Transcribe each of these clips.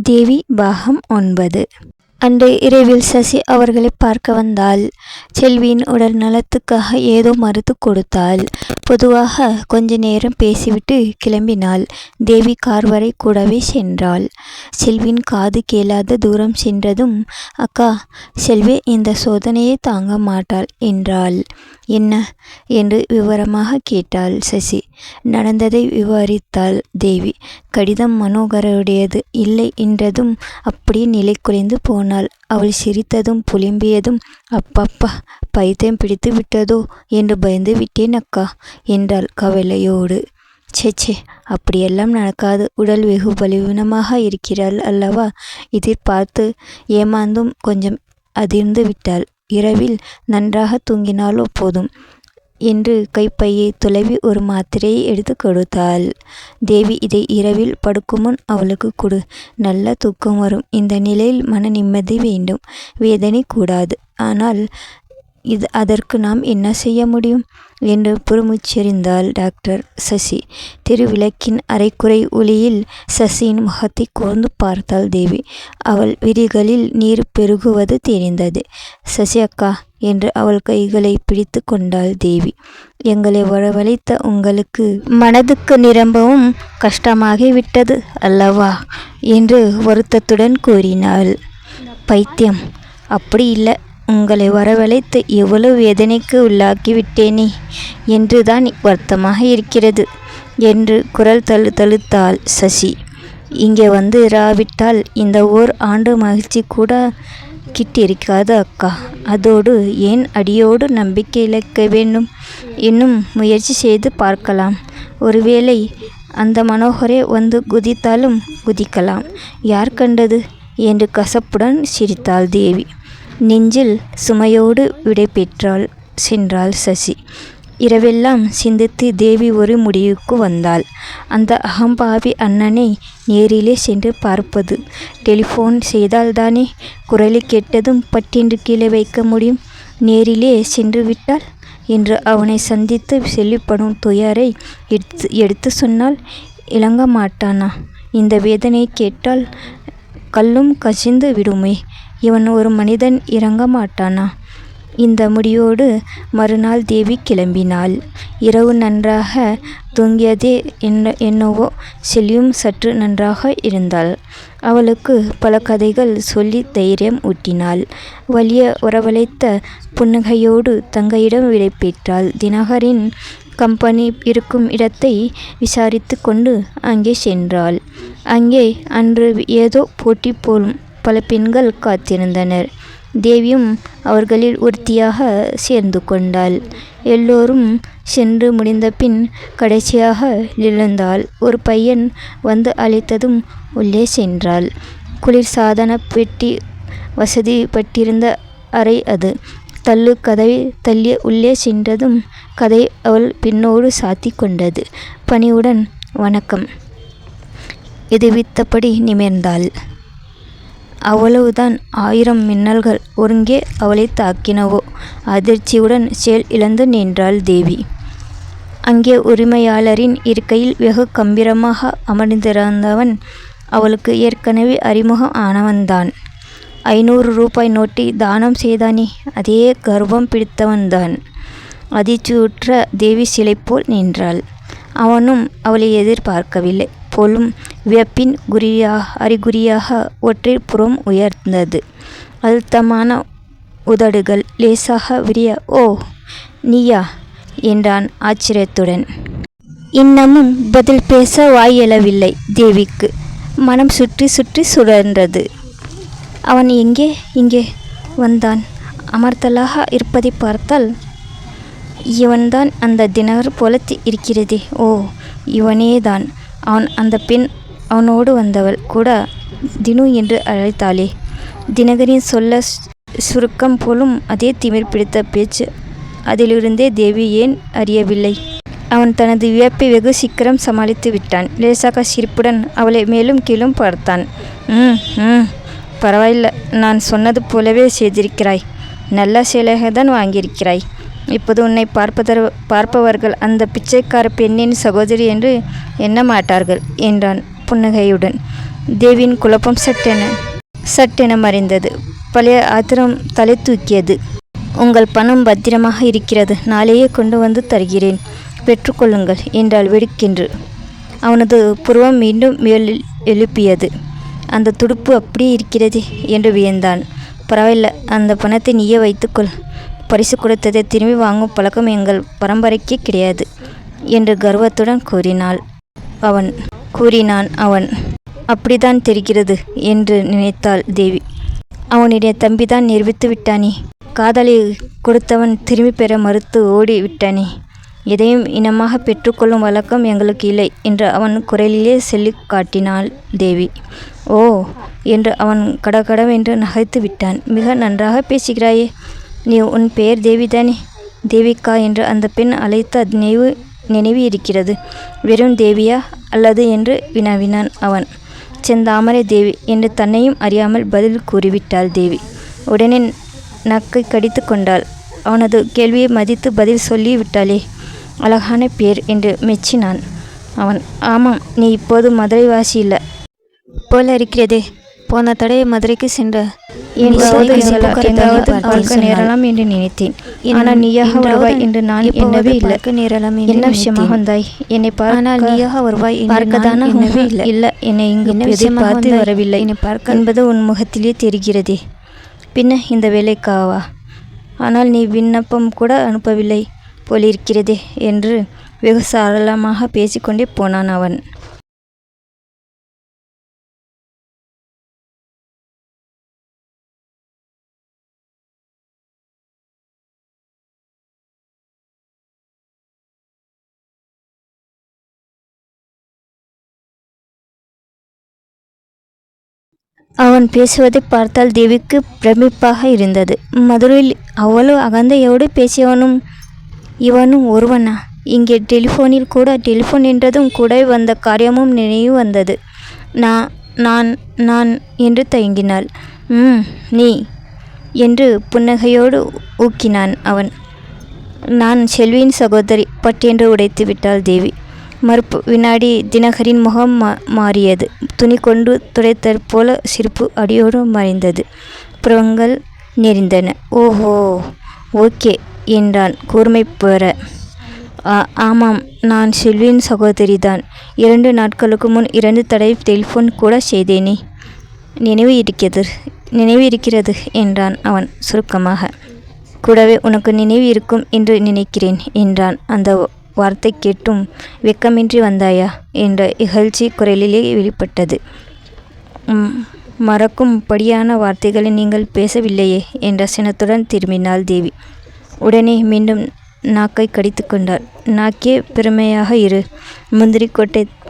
தேவி பாகம் ஒன்பது. அன்று இரவில் சசி அவர்களை பார்க்க வந்தாள். செல்வியின் உடல் நலத்துக்காக ஏதோ மறுத்து கொடுத்தாள். பொதுவாக கொஞ்ச நேரம் பேசிவிட்டு கிளம்பினாள். தேவி கார் வரை கூடவே சென்றாள். செல்வின் காது கேளாத தூரம் சென்றதும் அக்கா செல்வி இந்த சோதனையை தாங்க மாட்டாள் என்றாள். என்ன? என்று விவரமாக கேட்டாள் சசி. நடந்ததை விவரித்தாள் தேவி. கடிதம் மனோகரருடையது இல்லை என்றதும் அப்படியே நிலை குலைந்து போனாள். அவள் சிரித்ததும் புலம்பியதும் அப்பப்பா பைத்தியம் பிடித்து விட்டதோ என்று பயந்து விட்டேன் அக்கா என்றாள் கவலையோடு. ச்சே அப்படியெல்லாம் நடக்காது. உடல் வெகு பலவீனமாக இருக்கிறாள் அல்லவா? எதிர்பார்த்து ஏமாந்தும் கொஞ்சம் அதிர்ந்து விட்டாள். இரவில் நன்றாக தூங்கினாலோ போதும். என்று கைப்பையை துளவி ஒரு மாத்திரையை எடுத்து கொடுத்தாள். தேவி இதை இரவில் படுக்கும் முன் அவளுக்கு கொடு. நல்ல தூக்கம் வரும். இந்த நிலையில் மன நிம்மதி வேண்டும். வேதனை கூடாது. ஆனால் இது அதற்கு நாம் என்ன செய்ய முடியும்? என்று புறமுச்செறிந்தாள் டாக்டர் சசி. திருவிளக்கின் அரைக்குறை ஒளியில் சசியின் முகத்தை கூர்ந்து பார்த்தாள் தேவி. அவள் விரிகளில் நீர் பெருகுவது தெரிந்தது. சசி அக்கா என்று அவள் கைகளை பிடித்து கொண்டாள் தேவி. எங்களை வரவழைத்த உங்களுக்கு மனதுக்கு நிரம்பவும் கஷ்டமாகிவிட்டது அல்லவா? என்று வருத்தத்துடன் கூறினாள். பைத்தியம் அப்படி இல்லை. உங்களை வரவழைத்து எவ்வளவு வேதனைக்கு உள்ளாக்கி விட்டேனே என்றுதான் வருத்தமாக இருக்கிறது என்று குரல் தழு தழுத்தாள் சசி. இங்கே வந்து இராவிட்டால் இந்த ஓர் ஆண்டு மகிழ்ச்சி கூட கிட்டிருக்காத அக்கா. அதோடு ஏன் அடியோடு நம்பிக்கை இழக்க வேண்டும்? இன்னும் முயற்சி செய்து பார்க்கலாம். ஒருவேளை அந்த மனோகரே வந்து குதித்தாலும் குதிக்கலாம். யார் கண்டது? என்று கசப்புடன் சிரித்தாள் தேவி. நெஞ்சில் சுமையோடு விடை பெற்றாள். சென்றாள் சசி. இரவெல்லாம் சிந்தித்து தேவி ஒரு முடிவுக்கு வந்தாள். அந்த அகம்பாவி அண்ணனை நேரிலே சென்று பார்ப்பது. டெலிஃபோன் செய்தால்தானே குரலை கேட்டதும் பட்டென்று கீழே வைக்க முடியும். நேரிலே சென்று விட்டால் என்று அவனை சந்தித்து செல்லிப்படும் துயரை எடுத்து எடுத்து சொன்னால் இளங்க மாட்டானா? இந்த வேதனை கேட்டால் கல்லும் கசிந்து விடுமே. இவன் ஒரு மனிதன் இறங்க மாட்டானா? இந்த முடியோடு மறுநாள் தேவி கிளம்பினாள். இரவு நன்றாக தூங்கியதே என்ன என்னவோ செல்லியும் சற்று நன்றாக இருந்தாள். அவளுக்கு பல கதைகள் சொல்லி தைரியம் ஊட்டினாள். வலிய உறவழைத்த புன்னகையோடு தங்கையிடம் விடை பெற்றாள். தினகரின் கம்பெனி இருக்கும் இடத்தை விசாரித்து கொண்டு அங்கே சென்றாள். அங்கே அன்று ஏதோ போட்டி போலும் பல பெண்கள் காத்திருந்தனர். தேவியும் அவர்களில் ஒருத்தியாக சேர்ந்து கொண்டாள். எல்லோரும் சென்று முடிந்த பின் கடைசியாக எழுந்தாள் ஒரு பையன் வந்து அழைத்ததும் உள்ளே சென்றாள். குளிர்சாதன பெட்டி வசதிப்பட்டிருந்த அறை அது. தள்ளு கதவை தள்ளி உள்ளே சென்றதும் கதை அவள் பின்னோடு சாத்தி கொண்டது. பணிவுடன் வணக்கம். எதிர்வித்தபடி நிமிர்ந்தாள். அவ்வளவுதான். ஆயிரம் மின்னல்கள் ஒருங்கே அவளை தாக்கினவோ? அதிர்ச்சியுடன் செயல் இழந்து நின்றாள் தேவி. அங்கே உரிமையாளரின் இருக்கையில் வெகு கம்பீரமாக அமர்ந்திருந்தவன் அவளுக்கு ஏற்கனவே அறிமுகம் ஆனவன்தான். ஐநூறு ரூபாய் நோட்டை தானம் செய்தானே அதே கர்வம் பிடித்தவன்தான். அதிர்ச்சியுற்ற தேவி சிலை போல் நின்றாள். அவனும் அவளை எதிர்பார்க்கவில்லை. போலும் வியப்பின் குறியா அறிகுறியாக ஒற்றை புறம் உயர்ந்தது. அழுத்தமான உதடுகள் லேசாக விரிய ஓ நீயா? என்றான் ஆச்சரியத்துடன். இன்னமும் பதில் பேச வாயிழவில்லை தேவிக்கு. மனம் சுற்றி சுற்றி சுழன்றது. அவன் எங்கே இங்கே வந்தான்? அமர்த்தலாக இருப்பதை பார்த்தால்? இவன்தான் அந்த தினகர் போல இருக்கிறதே. ஓ இவனேதான். அவன் அந்த பெண் அவனோடு வந்தவள் கூட தினு என்று அழைத்தாளே. தினகரின் சொல்ல சுருக்கம் போலும் அதே திமிர் பிடித்த பேச்சு அதிலிருந்தே தேவி ஏன் அறியவில்லை? அவன் தனது வியப்பை வெகு சீக்கிரம் சமாளித்து விட்டான். லேசாக சிரிப்புடன் அவளை மேலும் கீழும் பார்த்தான். ம் ம் பரவாயில்ல. நான் சொன்னது போலவே செய்திருக்கிறாய். நல்ல சேலையாக தான் வாங்கியிருக்கிறாய். இப்போது உன்னை பார்ப்பதர் பார்ப்பவர்கள் அந்த பிச்சைக்கார பெண்ணின் சகோதரி என்று எண்ண மாட்டார்கள் என்றான் புன்னகையுடன். தேவியின் குழப்பம் சட்டென சட்டென மறைந்தது. பழைய ஆத்திரம் தலை தூக்கியது. உங்கள் பணம் பத்திரமாக இருக்கிறது நாளையே கொண்டு வந்து தருகிறேன். பெற்றுக்கொள்ளுங்கள் என்றால் வெடுக்கென்று. அவனது புருவம் மீண்டும் மேலில் எழுப்பியது. அந்த துடுப்பு அப்படியே இருக்கிறதே என்று வியந்தான். பரவாயில்ல அந்த பணத்தை நீயே வைத்துக்கொள் பரிசு கொடுத்ததை திரும்பி வாங்கும் பழக்கம் எங்கள் பரம்பரைக்கே கிடையாது என்று கர்வத்துடன் கூறினாள். அவன் கூறினான் அவன் அப்படித்தான் தெரிகிறது என்று நினைத்தாள் தேவி. அவனுடைய தம்பிதான் நிரூபித்து விட்டானே காதலை கொடுத்தவன் திரும்பி பெற மறுத்து ஓடி விட்டானே எதையும் இனமாக பெற்றுக்கொள்ளும் வழக்கம் எங்களுக்கு இல்லை என்று அவன் குரலிலே சொல்லி காட்டினாள் தேவி. ஓ என்று அவன் கடகடவென்று நகைத்து விட்டான். மிக நன்றாக பேசுகிறாயே நீ உன் பெயர் தேவிதானே? தேவிகா என்று அந்த பெண் அழைத்த நினைவு நினைவு இருக்கிறது. வெறும் தேவியா அல்லது என்று வினாவினான் அவன். செந்தாமரை தேவி என்று தன்னையும் அறியாமல் பதில் கூறிவிட்டாள் தேவி. உடனே நக்கை கடித்து கொண்டாள். அவனது கேள்வியை மதித்து பதில் சொல்லிவிட்டாளே அழகான பேர் என்று மெச்சினான். அவன் ஆமாம் நீ இப்போது மதுரை வாசி இல்லை. போல இருக்கிறதே. போன தடவை மதுரைக்கு சென்ற பார்க்க. நேரலாம் என்று நினைத்தேன் ஆனால் நீயாக வருவாய் என்று நான் எண்ணவே இல்லை நேரலாம் என்ன விஷயமாக. வந்தாய் என்னை ஆனால் நீயாக வருவாய் பார்க்கதான எண்ணவே இல்லை. இல்லை என்னை இங்கு எதிர்பார்த்து வந்தாய்? வரவில்லை என்னை பார்க்க- என்பது உன் முகத்திலே தெரிகிறதே பின்ன இந்த வேலைக்காவா ஆனால் நீ விண்ணப்பம் கூட அனுப்பவில்லை போலிருக்கிறதே என்று வெகு சரளமாக பேசிக்கொண்டே போனான் அவன் அவன் பேசுவதை பார்த்தால் தேவிக்கு பிரமிப்பாக இருந்தது. மதுரையில் அவ்வளவு அகந்தையோடு பேசியவனும் இவனும் ஒருவனா? இங்கே டெலிஃபோனில் கூட டெலிஃபோன் என்றதும் கூட வந்த காரியமும் நினைவு வந்தது. நான் நான் நான் என்று தயங்கினாள். ம் நீ என்று புன்னகையோடு ஊக்கினான் அவன். நான் செல்வியின் சகோதரி பட்டென்று உடைத்து விட்டாள் தேவி. மறுப்பு வினாடி தினகரின் முகம் மா மாறியது. துணி கொண்டு துடைத்தற் போல சிரிப்பு அடியோடு மறைந்தது. புறங்கள் நெறிந்தன ஓஹோ ஓகே என்றான். கூர்மை பெற. ஆ ஆமாம் நான் செல்வியின் சகோதரிதான். இரண்டு நாட்களுக்கு முன் இரண்டு தடவை டெலிஃபோன் கூட செய்தேனே. நினைவு இருக்கிறது நினைவு இருக்கிறது என்றான் அவன் சுருக்கமாக. கூடவே உனக்கு நினைவு இருக்கும் என்று நினைக்கிறேன் என்றான் அந்த வார்த்தை கேட்டும் வெக்கமின்றி வந்தாயா? என்ற இகழ்ச்சி குரலிலே வெளிப்பட்டது. "ம், மறக்கும்படியான வார்த்தைகளை நீங்கள் பேசவில்லையே என்ற சினத்துடன் திரும்பினாள் தேவி. உடனே மீண்டும் நாக்கை கடித்து கொண்டார் நாக்கே பெருமையாக இரு. முந்திரி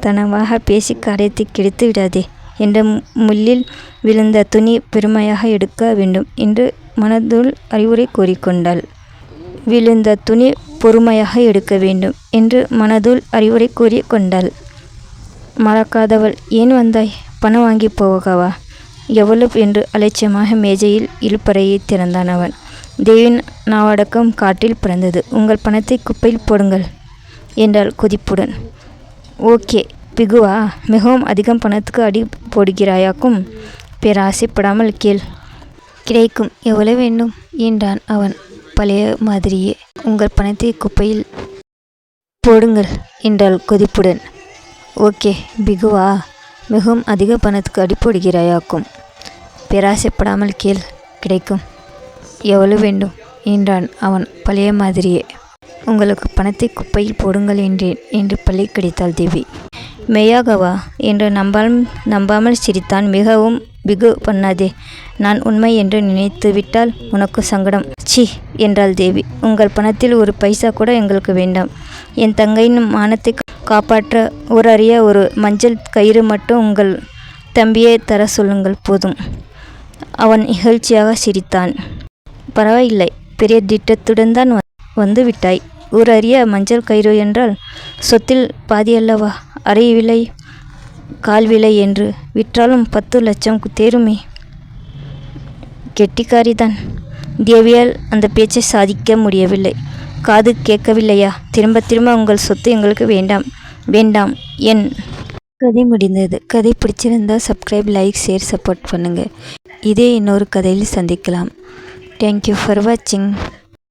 தனமாக பேசி காரியத்தை கெடுத்து விடாதே என்ற முள்ளில் விழுந்த துணி பெருமையாக எடுக்க வேண்டும் என்று மனதுள் அறிவுரை கூறிக்கொண்டாள். விழுந்த துணி பொறுமையாக எடுக்க வேண்டும் என்று மனதுள் அறிவுரை கூறி கொண்டாள். மறக்காதவள் ஏன் வந்தாய்? பணம் வாங்கி போகவா? எவ்வளவு? என்று அலட்சியமாக மேஜையில் இழுப்பறையை திறந்தான் அவன். தேவின் நாவடக்கம் காட்டில் பிறந்தது. உங்கள் பணத்தை குப்பையில் போடுங்கள் என்றாள் கொதிப்புடன். ஓகே பிகுவா மிகவும் அதிகம் பணத்துக்கு அடி போடுகிறாயாக்கும்? பேராசைப்படாமல் கேள். கிடைக்கும் எவ்வளவு வேண்டும்? என்றான் அவன் பழைய மாதிரியே. உங்கள் பணத்தை குப்பையில் போடுங்கள் என்றாள் கொதிப்புடன். ஓகே பிகுவா. மிகவும் அதிக பணத்துக்கு அடிப்போடுகிறாயாக்கும் பேராசைப்படாமல் கேள் கிடைக்கும். எவ்வளவு வேண்டும்? என்றான் அவன் பழைய மாதிரியே. உங்களுக்கு பணத்தை குப்பையில் போடுங்கள் என்றேன் என்று பள்ளி கிடைத்தாள் தேவி. மெய்யாகவா? என்று நம்பாமல் நம்பாமல் சிரித்தான். மிகவும் பிகு பண்ணாதே. நான் உண்மை என்று நினைத்து விட்டால் உனக்கு சங்கடம். சி என்றாள் தேவி. உங்கள் பணத்தில் ஒரு பைசா கூட எங்களுக்கு வேண்டாம். என் தங்கையின் மானத்தை காப்பாற்ற ஒரு அறிய ஒரு மஞ்சள் கயிறு மட்டும் உங்கள் தம்பியை தர சொல்லுங்கள் போதும் அவன் இகழ்ச்சியாக சிரித்தான். பரவாயில்லை. பெரிய திட்டத்துடன் தான் வந்து விட்டாய். ஊர் அறிய மஞ்சள் கயிறு என்றால் சொத்தில் பாதி அல்லவா? அரை விலை கால் விலை என்று விற்றாலும் பத்து லட்சம் தேருமே. கெட்டிக்காரிதான் தேவியால் அந்த பேச்சை சாதிக்க முடியவில்லை. காது கேட்கவில்லையா? திரும்ப திரும்ப உங்கள் சொத்து எங்களுக்கு வேண்டாம். வேண்டாம். என் கதை முடிந்தது. கதை பிடிச்சிருந்தா சப்ஸ்கிரைப் லைக் ஷேர் சப்போர்ட் பண்ணுங்கள் இதே இன்னொரு கதையில் சந்திக்கலாம். தேங்க்யூ ஃபார் வாட்சிங்